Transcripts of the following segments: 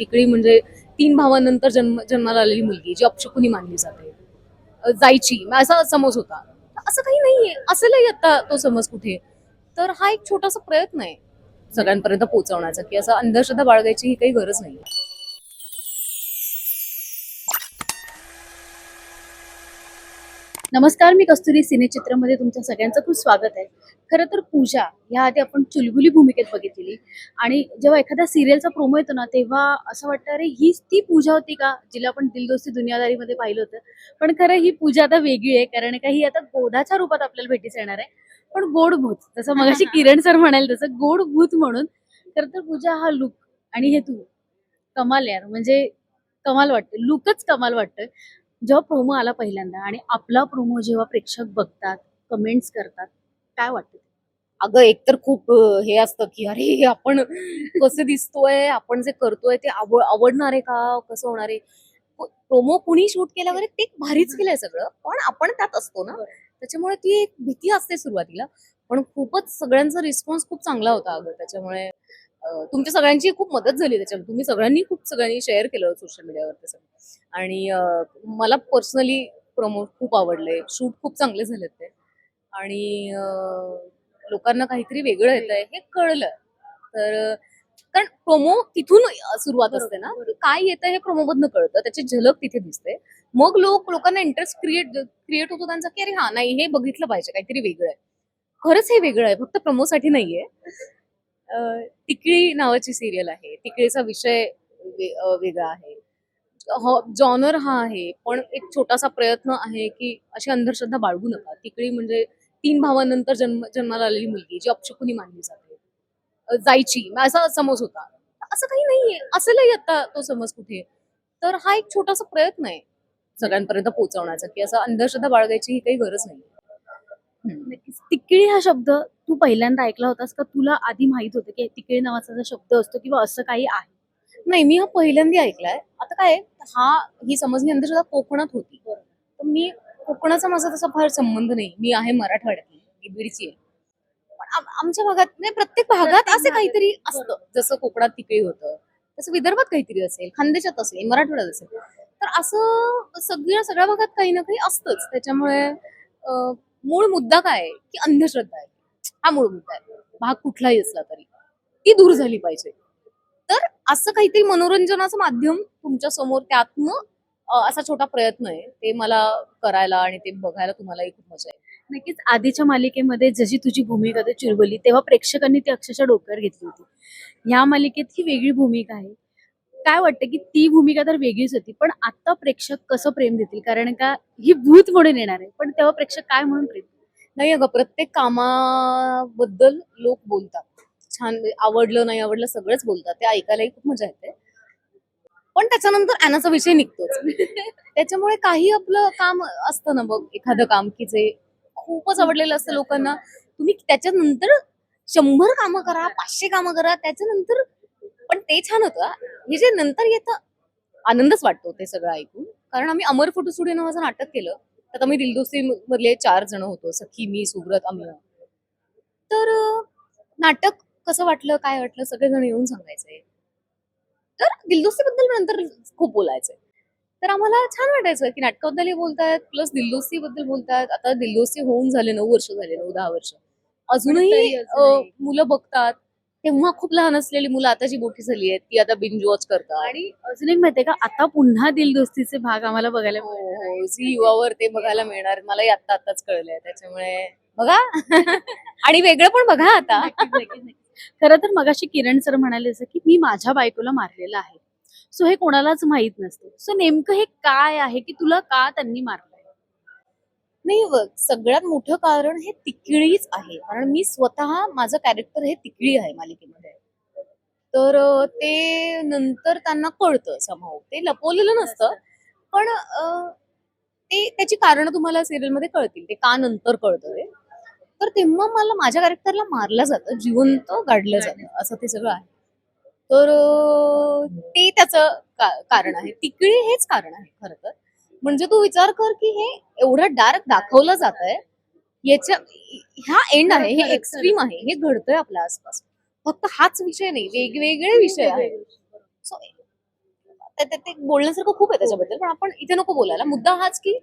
तिकडी म्हणजे तीन भावानंतर जन्म जन्माला आलेली मुलगी जी अपशकुनी मानली जाते. जायची असा समज होता. असं काही नाहीये. असेलही आता तो समज कुठे? तर हा एक छोटासा प्रयत्न आहे सगळ्यांपर्यंत पोहोचवण्याचा की असं अंधश्रद्धा बाळगायची ही काही गरज नाही नमस्कार मी कस्तुरी सिनेचित्रमध्ये तुमच्या सगळ्यांचं खूप स्वागत आहे. खरं तर पूजा ह्या आधी आपण चुलबुली भूमिकेत बघितलेली. आणि जेव्हा एखाद्या सिरियलचा प्रोमो येतो ना तेव्हा असं वाटतं अरे हीच ती पूजा होती का? जिला आपण दिलदोस्ती दुनियादारीमध्ये पाहिलं होतं. पण खरं ही पूजा आता वेगळी आहे कारण का ही आता गोदाच्या रूपात आपल्याला भेटीस येणार आहे. पण गोड भूत जसं मगाशी किरण सर म्हणाल तसं गोड भूत म्हणून खरं तर पूजा हा लुक आणि हे तू कमाल यार. म्हणजे कमाल वाटतं लुकच कमाल वाटतं. जेव्हा प्रोमो आला पहिल्यांदा आणि आपला प्रोमो जेव्हा प्रेक्षक बघतात कमेंट्स करतात काय वाटतं? अगं एकतर खूप हे असतं की अरे आपण कसं दिसतोय आपण जे करतोय ते आव- आवडणार आहे का कसं होणार? आहे प्रोमो कुणी शूट केलं वगैरे ते भारीच केलंय सगळं पण आपण त्यात असतो ना. त्याच्यामुळे ती एक भीती असते सुरुवातीला. पण खूपच सगळ्यांचा रिस्पॉन्स खूप चांगला होता अगं त्याच्यामुळे तुमच्या सगळ्यांची खूप मदत झाली त्याच्यामुळे तुम्ही सगळ्यांनी खूप सगळ्यांनी शेअर केलं सोशल मीडियावर सगळं. आणि मला पर्सनली प्रोमो खूप आवडले. शूट खूप चांगले झालेत ते. आणि लोकांना काहीतरी वेगळं येत आहे हे कळलं. तर कारण प्रोमो तिथून सुरुवात असते ना. काय येतं हे प्रोमो मधनं कळतं. त्याची झलक तिथे दिसते. मग लोक लोकांना इंटरेस्ट क्रिएट क्रिएट होतो त्यांचा की अरे हा नाही हे बघितलं पाहिजे. काहीतरी वेगळं आहे. खरंच हे वेगळं आहे. फक्त प्रमोसाठी नाहीये. तिकळी टिकळी नावाची सिरियल आहे. तिकळीचा विषय वेगळा आहे. हो, जॉनर हा आहे. पण एक छोटासा प्रयत्न आहे की अशी अंधश्रद्धा बाळगू नका. तिकळी म्हणजे तीन भावानंतर जन्म जन्माला आलेली मुलगी जी अपशकुनी मानली जाते. जायची. मग असा समज होता. असं काही नाहीये. असेलही आता तो समज कुठे? तर हा एक छोटासा प्रयत्न आहे सगळ्यांपर्यंत पोहोचवण्याचा की असं अंधश्रद्धा बाळगायची ही काही गरज नाही तिकळी हा शब्द तू पहिल्यांदा ऐकला होतास का? तुला आधी माहीत होतं की तिकळी नावाचा जो शब्द असतो किंवा असं काही आहे. नाही मी हा पहिल्यांदा ऐकलाय. आता काय हा ही समज ही अंधश्रद्धा कोकणात होती. तर मी कोकणाचा माझा तसा फार संबंध नाही. मी आहे मराठवाड्यातली. मी बीडची आहे. पण आम- आमच्या भागात नाही प्रत्येक भागात असे. काहीतरी असतं. जसं कोकणात तिकडे होतं तसं विदर्भात काहीतरी असेल खानदेशात असेल मराठवाड्यात असेल. तर असं सगळ्या सगळ्या भागात काही ना काही असतंच. त्याच्यामुळे मूळ मुद्दा काय की अंधश्रद्धा आहे. हा मूळ मुद्दा आहे. भाग कुठलाही असला तरी. ती दूर झाली पाहिजे. तर असं काहीतरी मनोरंजनाचं माध्यम तुमच्यासमोर त्यातनं असा छोटा प्रयत्न आहे. ते मला करायला आणि ते बघायला तुम्हालाही खूप मजा आहे नक्कीच आधीच्या मालिकेमध्ये जशी तुझी भूमिका ते चिरवली तेव्हा प्रेक्षकांनी ती अक्षरशः डोक्यावर घेतली होती. ह्या मालिकेत ही वेगळी भूमिका आहे. काय वाटतं की ती भूमिका तर वेगळीच होती पण आता प्रेक्षक कसं प्रेम देतील? कारण का ही भूत म्हणून येणार आहे. पण तेव्हा प्रेक्षक काय म्हणून प्रेम देतील? नाही अगं प्रत्येक कामाबद्दल लोक बोलतात. छान आवडलं नाही आवडलं सगळंच बोलतात. ते ऐकायलाही खूप मजा येते. पण त्याच्यानंतर अॅनाचा विषय निघतोच. त्याच्यामुळे काही आपलं काम असतं ना बघ एखादं काम की जे खूपच आवडलेलं असतं लोकांना. तुम्ही त्याच्यानंतर शंभर कामं करा पाचशे कामं करा त्याच्यानंतर पण ते छान होतं हे जे नंतर येतं आनंदच वाटतो ते सगळं ऐकून. कारण आम्ही अमर फोटो स्टुडिओ नावाचं नाटक केलं. त्यात आम्ही दिलदोस्ती मधले चार जण होतो सखी मी सुब्रत अमिय तर नाटक कसं वाटलं काय वाटलं सगळेजण येऊन सांगायचंय तर दिलदोस्ती बद्दल नंतर खूप बोलायचंय तर आम्हाला छान वाटायचं की नाटकाबद्दलही बोलतायत प्लस दिलदोस्ती बद्दल बोलतायत. आता दिलदोस्ती होऊन झाले नऊ वर्ष झाले नऊ दहा वर्ष. अजूनही. मुलं बघतात. तेव्हा खूप लहान असलेली मुलं आता जी मोठी झाली आहेत ती आता बिंज वॉच करतात. आणि अजून एक माहितीये का आता पुन्हा दिलदोस्तीचे भाग आम्हाला बघायला हो मिळणार आहे. हो झी युवावर ते बघायला मिळणार मलाही आता आताच कळलंय त्याच्यामुळे बघा. आणि वेगळं पण बघा आता. खरं तर मगाशी किरण सर म्हणाले जसं की मी माझ्या बायकोला मारलेलं आहे. सो हे कोणालाच माहीत नसतं. सो नेमकं हे काय आहे की तुला का त्यांनी मारलंय नाही बघ, सगळ्यात मोठं कारण हे तिकळीच आहे. कारण मी स्वतः माझं कॅरेक्टर हे तिकळी आहे मालिकेमध्ये. तर ते नंतर त्यांना कळतं समाव ते लपवलेलं नसतं पण ते त्याची कारण तुम्हाला सिरियलमध्ये कळतील. ते का नंतर कळतं ते. तर तेव्हा मला माझ्या कॅरेक्टरला मारलं जातं जिवंत गाडलं जातं असं ते सगळं आहे. तर ते त्याचं कारण आहे. तिकळी हेच कारण आहे खरं तर. म्हणजे तू विचार कर की हे एवढं डार्क दाखवलं जात आहे याच्या ह्या एंड आहे हे एक्स्ट्रीम आहे हे घडतंय आपल्या आसपास. फक्त हाच विषय नाही वेगवेगळे विषय आहेत. ते- बोलण्यासारखं खूप आहे त्याच्याबद्दल पण आपण इथे नको बोलायला. मुद्दा हाच की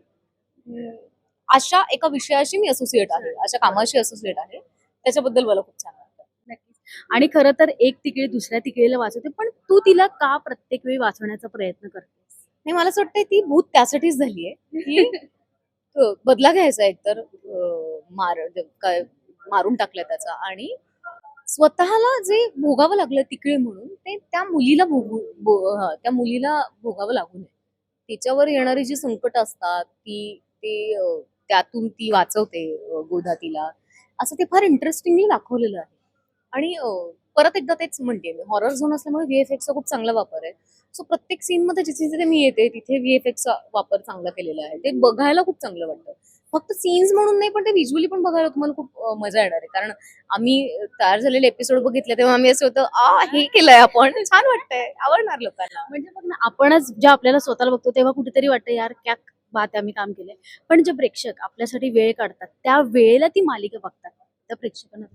अशा एका विषयाशी मी असोसिएट आहे अशा कामाशी असोसिएट आहे. त्याच्याबद्दल मला खूप छान वाटतं. आणि खरं तर एक तिकडे दुसऱ्या तिकडीला वाचवते पण तू तिला का प्रत्येक वेळी वाचवण्याचा प्रयत्न करतेस? नाही मला असं वाटतंय ती भूत त्यासाठीच झालीये की बदला घ्यायचा एकतर मार काय मारून टाकलं त्याचा. आणि स्वतःला जे भोगावं लागलं तिकडे म्हणून ते त्या मुलीला भोगू भो- त्या मुलीला भोगावं लागू नये तिच्यावर येणारी जी संकट असतात ती ते त्यातून ती वाचवते गोधा तिला. असं ते फार इंटरेस्टिंगली दाखवलेलं आहे. आणि परत एकदा तेच म्हणते मी हॉरर झोन असल्यामुळे व्हीएफएक्सचा खूप चांगला वापर आहे. सो प्रत्येक सीन मध्ये जिथे जिथे मी येते तिथे व्हीएफएक्सचा वापर चांगला केलेला आहे. ते बघायला खूप चांगलं वाटतं. फक्त सीन्स म्हणून नाही पण ते व्हिज्युअली पण बघायला तुम्हाला खूप मजा येणार आहे. कारण आम्ही तयार झालेले एपिसोड बघितले तेव्हा आम्ही असं होतं आ हे केलंय आपण. छान वाटतंय. आवडणार लोकांना. म्हणजे बघ ना आपणच जेव्हा आपल्याला स्वतःला बघतो तेव्हा कुठेतरी वाटतं यार क्या बात आम्ही काम केलंय. पण जे प्रेक्षक आपल्यासाठी वेळ काढतात त्या वेळेला ती मालिका बघतात. त्या प्रेक्षकांना.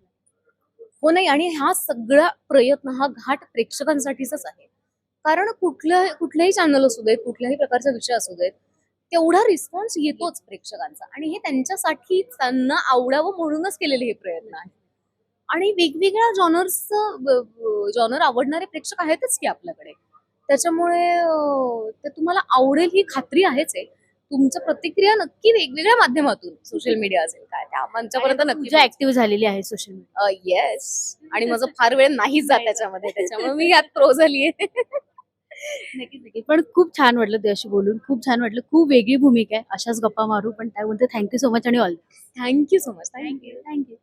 हो नाही आणि हा सगळा प्रयत्न हा घाट प्रेक्षकांसाठीच आहे. कारण कुठल्या कुठल्याही चॅनल असू देत कुठल्याही प्रकारचा विषय असू देत तेवढा रिस्पॉन्स येतोच प्रेक्षकांचा. आणि हे त्यांच्यासाठी त्यांना आवडावं म्हणूनच केलेले हे प्रयत्न आहे आणि वेगवेगळ्या जॉनर्सचं जॉनर आवडणारे प्रेक्षक आहेतच की आपल्याकडे. त्याच्यामुळे ते तुम्हाला आवडेल ही खात्री आहेच आहे. तुमच्या प्रतिक्रिया नक्की वेगवेगळ्या माध्यमातून सोशल मीडिया असेल काय त्या आमच्यापर्यंत नक्की ऍक्टिव्ह झालेली आहे सोशल मीडिया येस आणि माझं फार वेळ नाहीच जात त्याच्यामध्ये त्याच्यामुळे मी यात प्रो झालीये. नक्कीच पण खूप छान वाटलं तुझ्याशी बोलून. खूप छान वाटलं. खूप वेगळी भूमिका आहे. अशाच गप्पा मारू. पण त्याबद्दल थँक्यू सो मच आणि all thank you so much thank you thank you